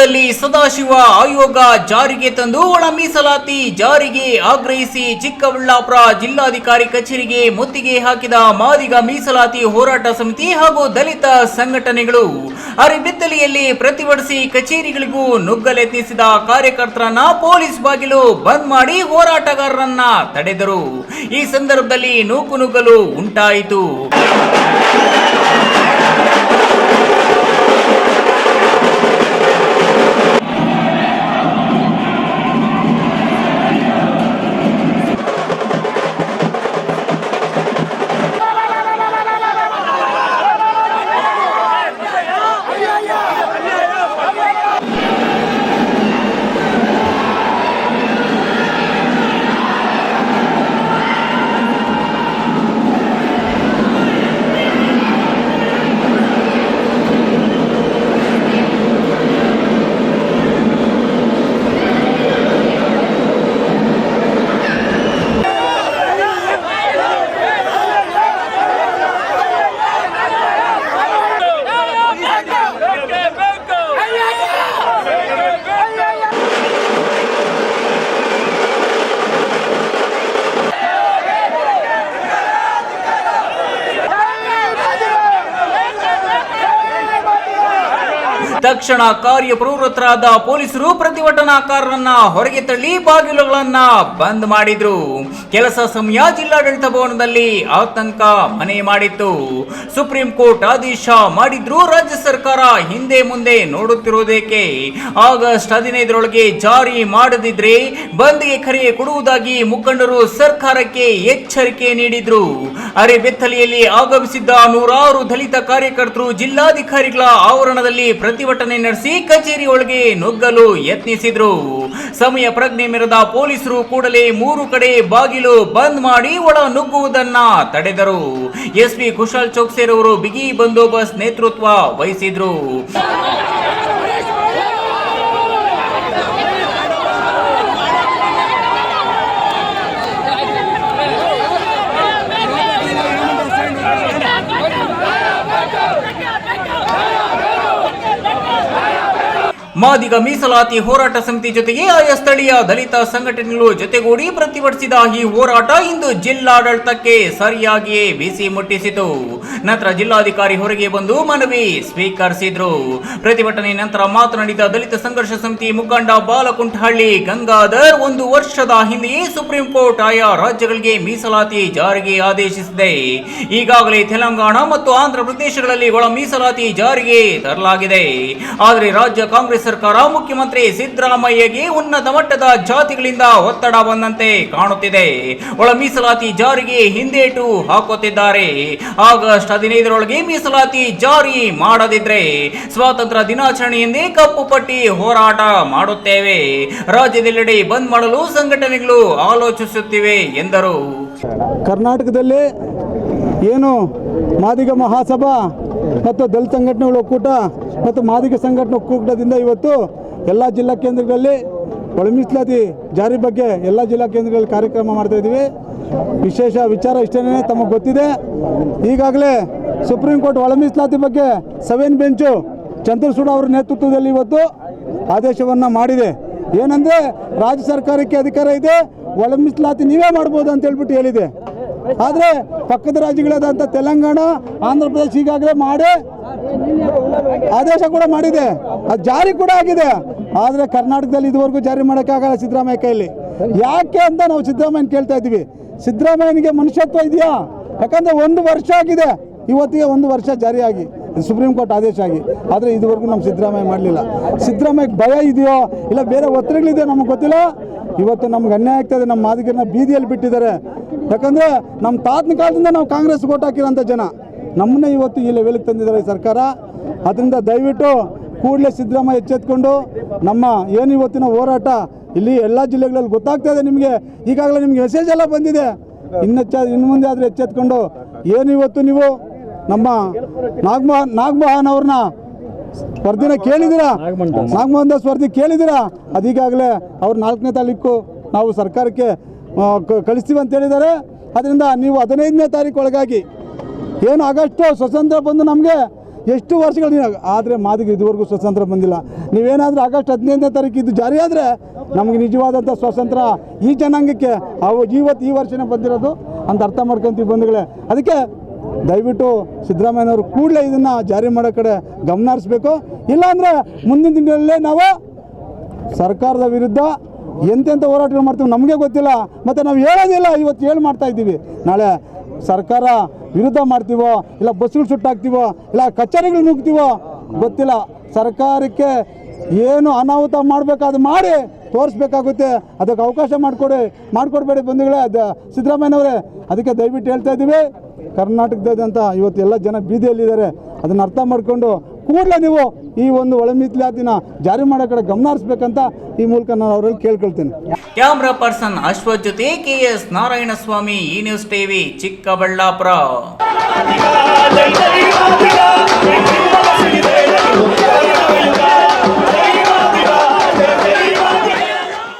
ಸದಾಶಿವ ಆಯೋಗ ಜಾರಿಗೆ ತಂದು ಒಳ ಮೀಸಲಾತಿ ಜಾರಿಗೆ ಆಗ್ರಹಿಸಿ ಚಿಕ್ಕಬಳ್ಳಾಪುರ ಜಿಲ್ಲಾಧಿಕಾರಿ ಕಚೇರಿಗೆ ಮುತ್ತಿಗೆ ಹಾಕಿದ ಮಾದಿಗ ಮೀಸಲಾತಿ ಹೋರಾಟ ಸಮಿತಿ ಹಾಗೂ ದಲಿತ ಸಂಘಟನೆಗಳು ಅರಿಬಿತ್ತಲಿಯಲ್ಲಿ ಪ್ರತಿಭಟಿಸಿ ಕಚೇರಿಗಳಿಗೂ ನುಗ್ಗಲೆತ್ನಿಸಿದ ಕಾರ್ಯಕರ್ತರನ್ನ ಪೊಲೀಸ್ ಬಾಗಿಲು ಬಂದ್ ಮಾಡಿ ಹೋರಾಟಗಾರರನ್ನ ತಡೆದರು. ಈ ಸಂದರ್ಭದಲ್ಲಿ ನೂಕು ನುಗ್ಗಲು ಉಂಟಾಯಿತು. ತಕ್ಷಣ ಕಾರ್ಯಪ್ರವೃತ್ತರಾದ ಪೊಲೀಸರು ಪ್ರತಿಭಟನಾಕಾರರನ್ನ ಹೊರಗೆ ತಳ್ಳಿ ಬಾಗಿಲುಗಳನ್ನ ಬಂದ್ ಮಾಡಿದ್ರು. ಕೆಲಸ ಸಮಯ ಜಿಲ್ಲಾಡಳಿತ ಭವನದಲ್ಲಿ ಆತಂಕ ಮನೆ ಮಾಡಿತ್ತು. ಸುಪ್ರೀಂ ಕೋರ್ಟ್ ಆದೇಶ ಮಾಡಿದ್ರು ರಾಜ್ಯ ಸರ್ಕಾರ ಹಿಂದೆ ಮುಂದೆ ನೋಡುತ್ತಿರುವುದಕ್ಕೆ ಆಗಸ್ಟ್ ಹದಿನೈದರೊಳಗೆ ಜಾರಿ ಮಾಡದಿದ್ರೆ ಬಂದ್ಗೆ ಕರೆ ಕೊಡುವುದಾಗಿ ಮುಖಂಡರು ಸರ್ಕಾರಕ್ಕೆ ಎಚ್ಚರಿಕೆ ನೀಡಿದ್ರು. ಅರೆಬೆತ್ತಲಿಯಲ್ಲಿ ಆಗಮಿಸಿದ್ದ ನೂರಾರು ದಲಿತ ಕಾರ್ಯಕರ್ತರು ಜಿಲ್ಲಾಧಿಕಾರಿಗಳ ಆವರಣದಲ್ಲಿ ಪ್ರತಿಭಟನೆ ನಡೆಸಿ ಕಚೇರಿ ಒಳಗೆ ನುಗ್ಗಲು ಯತ್ನಿಸಿದ್ರು. ಸಮಯ ಪ್ರಜ್ಞೆ ಮೆರೆದ ಪೊಲೀಸರು ಕೂಡಲೇ ಮೂರು ಕಡೆ ಬಾಗಿಲು ಬಂದ್ ಮಾಡಿ ಒಳ ನುಗ್ಗುವುದನ್ನ ತಡೆದರು. ಎಸ್ಪಿ ಕುಶಾಲ್ ಚೌಕ್ಸೇರವರು ಬಿಗಿ ಬಂದೋಬಸ್ತ್ ನೇತೃತ್ವ ವಹಿಸಿದ್ರು. ಮಾದಿಗ ಮೀಸಲಾತಿ ಹೋರಾಟ ಸಮಿತಿ ಜೊತೆಗೆ ಆಯಾ ಸ್ಥಳೀಯ ದಲಿತ ಸಂಘಟನೆಗಳು ಜೊತೆಗೂಡಿ ಪ್ರತಿಭಟಿಸಿದ ಈ ಹೋರಾಟ ಇಂದು ಜಿಲ್ಲಾಡಳಿತಕ್ಕೆ ಸರಿಯಾಗಿಯೇ ಬಿಸಿ ಮುಟ್ಟಿಸಿತು. ನಂತರ ಜಿಲ್ಲಾಧಿಕಾರಿ ಹೊರಗೆ ಬಂದು ಮನವಿ ಸ್ವೀಕರಿಸಿದ್ರು. ಪ್ರತಿಭಟನೆ ನಂತರ ಮಾತನಾಡಿದ ದಲಿತ ಸಂಘರ್ಷ ಸಮಿತಿ ಮುಖಂಡ ಬಾಲಕುಂಠಹಳ್ಳಿ ಗಂಗಾಧರ್ ಒಂದು ವರ್ಷದ ಹಿಂದೆಯೇ ಸುಪ್ರೀಂ ಕೋರ್ಟ್ ಆಯಾ ರಾಜ್ಯಗಳಿಗೆ ಮೀಸಲಾತಿ ಜಾರಿಗೆ ಆದೇಶಿಸಿದೆ. ಈಗಾಗಲೇ ತೆಲಂಗಾಣ ಮತ್ತು ಆಂಧ್ರ ಪ್ರದೇಶಗಳಲ್ಲಿ ಒಳ ಮೀಸಲಾತಿ ಜಾರಿಗೆ ತರಲಾಗಿದೆ. ಆದರೆ ರಾಜ್ಯ ಕಾಂಗ್ರೆಸ್ ಸರ್ಕಾರ ಮುಖ್ಯಮಂತ್ರಿ ಸಿದ್ದರಾಮಯ್ಯಗೆ ಉನ್ನತ ಮಟ್ಟದ ಜಾತಿಗಳಿಂದ ಒತ್ತಡ ಬಂದಂತೆ ಕಾಣುತ್ತಿದೆ. ಒಳ ಮೀಸಲಾತಿ ಜಾರಿಗೆ ಹಿಂದೇಟು ಹಾಕುತ್ತಿದ್ದಾರೆ. ಆಗಸ್ಟ್ ಹದಿನೈದರೊಳಗೆ ಮೀಸಲಾತಿ ಜಾರಿ ಮಾಡದಿದ್ರೆ ಸ್ವಾತಂತ್ರ್ಯ ದಿನಾಚರಣೆಯಿಂದೇ ಕಪ್ಪು ಪಟ್ಟಿ ಹೋರಾಟ ಮಾಡುತ್ತೇವೆ. ರಾಜ್ಯದೆಲ್ಲೆಡೆ ಬಂದ್ ಮಾಡಲು ಸಂಘಟನೆಗಳು ಆಲೋಚಿಸುತ್ತಿವೆ ಎಂದರು. ಕರ್ನಾಟಕದಲ್ಲಿ ಏನು ಮಾದಿಗ ಮಹಾಸಭಾ ಮತ್ತು ದಲಿತ ಸಂಘಟನೆಗಳ ಒಕ್ಕೂಟ ಮತ್ತು ಮಾದಿಗ ಸಂಘಟನೆ ಒಕ್ಕೂಟದಿಂದ ಇವತ್ತು ಎಲ್ಲ ಜಿಲ್ಲಾ ಕೇಂದ್ರಗಳಲ್ಲಿ ಒಳಮೀಸಲಾತಿ ಜಾರಿ ಬಗ್ಗೆ ಎಲ್ಲ ಜಿಲ್ಲಾ ಕೇಂದ್ರಗಳಲ್ಲಿ ಕಾರ್ಯಕ್ರಮ ಮಾಡ್ತಾ ಇದ್ದೀವಿ. ವಿಶೇಷ ವಿಚಾರ ಇಷ್ಟೇ ತಮಗೆ ಗೊತ್ತಿದೆ. ಈಗಾಗಲೇ ಸುಪ್ರೀಂ ಕೋರ್ಟ್ ಒಳಮೀಸಲಾತಿ ಬಗ್ಗೆ ಸೆವೆನ್ ಬೆಂಚು ಚಂದ್ರಸೂಡ ಅವರ ನೇತೃತ್ವದಲ್ಲಿ ಇವತ್ತು ಆದೇಶವನ್ನು ಮಾಡಿದೆ. ಏನಂದರೆ ರಾಜ್ಯ ಸರ್ಕಾರಕ್ಕೆ ಅಧಿಕಾರ ಇದೆ, ಒಳ ಮೀಸಲಾತಿ ನೀವೇ ಮಾಡ್ಬೋದು ಅಂತ ಹೇಳ್ಬಿಟ್ಟು ಹೇಳಿದೆ. ಆದರೆ ಪಕ್ಕದ ರಾಜ್ಯಗಳಾದಂಥ ತೆಲಂಗಾಣ, ಆಂಧ್ರ ಪ್ರದೇಶ ಈಗಾಗಲೇ ಮಾಡಿ ಆದೇಶ ಕೂಡ ಮಾಡಿದೆ. ಅದು ಜಾರಿ ಕೂಡ ಆಗಿದೆ. ಆದರೆ ಕರ್ನಾಟಕದಲ್ಲಿ ಇದುವರೆಗೂ ಜಾರಿ ಮಾಡೋಕ್ಕಾಗಲ್ಲ ಸಿದ್ದರಾಮಯ್ಯ ಕೈಯಲ್ಲಿ. ಯಾಕೆ ಅಂತ ನಾವು ಸಿದ್ದರಾಮಯ್ಯನ ಕೇಳ್ತಾ ಇದ್ದೀವಿ. ಸಿದ್ದರಾಮಯ್ಯನಿಗೆ ಮನುಷ್ಯತ್ವ ಇದೆಯಾ? ಯಾಕಂದರೆ ಒಂದು ವರ್ಷ ಆಗಿದೆ. ಇವತ್ತಿಗೆ ಒಂದು ವರ್ಷ ಜಾರಿಯಾಗಿ. ಸುಪ್ರೀಂ ಕೋರ್ಟ್ ಆದೇಶ ಆಗಿ. ಆದರೆ ಇದುವರೆಗೂ ನಮ್ಮ ಸಿದ್ದರಾಮಯ್ಯ ಮಾಡಲಿಲ್ಲ. ಸಿದ್ದರಾಮಯ್ಯಗೆ ಭಯ ಇದೆಯೋ ಇಲ್ಲ ಬೇರೆ ಒತ್ತಡಗಳಿದೆಯೋ ನಮಗೆ ಗೊತ್ತಿಲ್ಲ. ಇವತ್ತು ನಮ್ಗೆ ಅನ್ಯಾಯ ಆಗ್ತದೆ ನಮ್ಮ ಮಾದಿಗರನ್ನ ಬೀದಿಯಲ್ಲಿ ಬಿಟ್ಟಿದ್ದಾರೆ. ಯಾಕಂದರೆ ನಮ್ಮ ತಾತನ ಕಾಲದಿಂದ ನಾವು ಕಾಂಗ್ರೆಸ್ ಓಟ್ ಹಾಕಿರೋಂಥ ಜನ. ನಮ್ಮನ್ನೇ ಇವತ್ತು ಈ ಲೆವೆಲ್ಗೆ ತಂದಿದ್ದಾರೆ ಈ ಸರ್ಕಾರ. ಅದರಿಂದ ದಯವಿಟ್ಟು ಕೂಡಲೇ ಸಿದ್ದರಾಮಯ್ಯ ಎಚ್ಚೆತ್ಕೊಂಡು ನಮ್ಮ ಏನು ಇವತ್ತಿನ ಹೋರಾಟ, ಇಲ್ಲಿ ಎಲ್ಲ ಜಿಲ್ಲೆಗಳಲ್ಲಿ ಗೊತ್ತಾಗ್ತಾ ಇದೆ ನಿಮಗೆ. ಈಗಾಗಲೇ ನಿಮಗೆ ಮೆಸೇಜ್ ಎಲ್ಲ ಬಂದಿದೆ. ಇನ್ನೆಚ್ಚ, ಇನ್ನು ಮುಂದೆ ಆದರೆ ಎಚ್ಚೆತ್ಕೊಂಡು ಏನು ಇವತ್ತು ನೀವು ನಮ್ಮ ನಾಗಮೋಹನ್ ನಾಗಮೋಹನ್ ಅವ್ರನ್ನ ಸ್ಪರ್ಧೆನ ಕೇಳಿದಿರಾ? ನಾಗಮೋಹನ್ ದಾಸ್ ಸ್ಪರ್ಧಿ ಕೇಳಿದ್ದೀರಾ ಅದೀಗಾಗಲೇ ಅವ್ರ ನಾಲ್ಕನೇ ತಾರೀಕು ನಾವು ಸರ್ಕಾರಕ್ಕೆ ಕಳಿಸ್ತೀವಿ ಅಂತ ಹೇಳಿದ್ದಾರೆ. ಅದರಿಂದ ನೀವು ಹದಿನೈದನೇ ತಾರೀಕು ಒಳಗಾಗಿ ಏನು ಆಗಸ್ಟು ಸ್ವತಂತ್ರ ಬಂದು ನಮಗೆ ಎಷ್ಟು ವರ್ಷಗಳು ಆದರೆ ಮಾದಿಗೆ ಇದುವರೆಗೂ ಸ್ವತಂತ್ರ ಬಂದಿಲ್ಲ. ನೀವೇನಾದರೂ ಆಗಸ್ಟ್ ಹದಿನೈದನೇ ತಾರೀಕು ಇದು ಜಾರಿ ಆದರೆ ನಮಗೆ ನಿಜವಾದಂಥ ಸ್ವಾತಂತ್ರ್ಯ ಈ ಜನಾಂಗಕ್ಕೆ ಅವು ಇವತ್ತು ಈ ವರ್ಷನೇ ಬಂದಿರೋದು ಅಂತ ಅರ್ಥ ಮಾಡ್ಕೊಂತೀವಿ ಬಂಧುಗಳೇ. ಅದಕ್ಕೆ ದಯವಿಟ್ಟು ಸಿದ್ದರಾಮಯ್ಯನವರು ಕೂಡಲೇ ಇದನ್ನು ಜಾರಿ ಮಾಡೋ ಕಡೆ ಗಮನ ಹರಿಸ್ಬೇಕು. ಇಲ್ಲಾಂದರೆ ಮುಂದಿನ ದಿನಗಳಲ್ಲೇ ನಾವು ಸರ್ಕಾರದ ವಿರುದ್ಧ ಎಂತೆಂಥ ಹೋರಾಟಗಳು ಮಾಡ್ತೀವಿ ನಮಗೆ ಗೊತ್ತಿಲ್ಲ. ಮತ್ತು ನಾವು ಹೇಳೋದಿಲ್ಲ, ಇವತ್ತು ಹೇಳಿ ಮಾಡ್ತಾ ಇದ್ದೀವಿ. ನಾಳೆ ಸರ್ಕಾರ ವಿರುದ್ಧ ಮಾಡ್ತೀವೋ, ಇಲ್ಲ ಬಸ್ಸುಗಳು ಸುಟ್ಟಾಕ್ತೀವೋ, ಇಲ್ಲ ಕಚೇರಿಗಳು ನುಗ್ತೀವೋ ಗೊತ್ತಿಲ್ಲ. ಸರ್ಕಾರಕ್ಕೆ ಏನು ಅನಾಹುತ ಮಾಡಬೇಕಾದ ಮಾಡಿ ತೋರಿಸ್ಬೇಕಾಗುತ್ತೆ. ಅದಕ್ಕೆ ಅವಕಾಶ ಮಾಡಿಕೊಡಿ, ಮಾಡಿಕೊಡ್ಬೇಡಿ ಬಂಧುಗಳೇ. ಅದು ಸಿದ್ದರಾಮಯ್ಯನವರೇ, ಅದಕ್ಕೆ ದಯವಿಟ್ಟು ಹೇಳ್ತಾ ಇದ್ದೀವಿ. ಕರ್ನಾಟಕದಾದ್ಯಂತ ಇವತ್ತು ಎಲ್ಲ ಜನ ಬೀದಿಯಲ್ಲಿದ್ದಾರೆ. ಅದನ್ನು ಅರ್ಥ ಮಾಡಿಕೊಂಡು ಕೂಡಲೇ ನೀವು ಈ ಒಂದು ಒಳ ಮೀಸಲಾತಿನ ಜಾರಿ ಮಾಡೋ ಕಡೆ ಗಮನ ಹರಿಸ್ಬೇಕಂತ ಈ ಮೂಲಕ ನಾನು ಅವರಲ್ಲಿ ಕೇಳ್ಕೊಳ್ತೇನೆ. ಕ್ಯಾಮ್ರಾ ಪರ್ಸನ್ ಅಶ್ವಥ್ ಜೊತೆ ನಾರಾಯಣ ಸ್ವಾಮಿ ಈ ನ್ಯೂಸ್ ಟಿವಿ ಚಿಕ್ಕಬಳ್ಳಾಪುರ.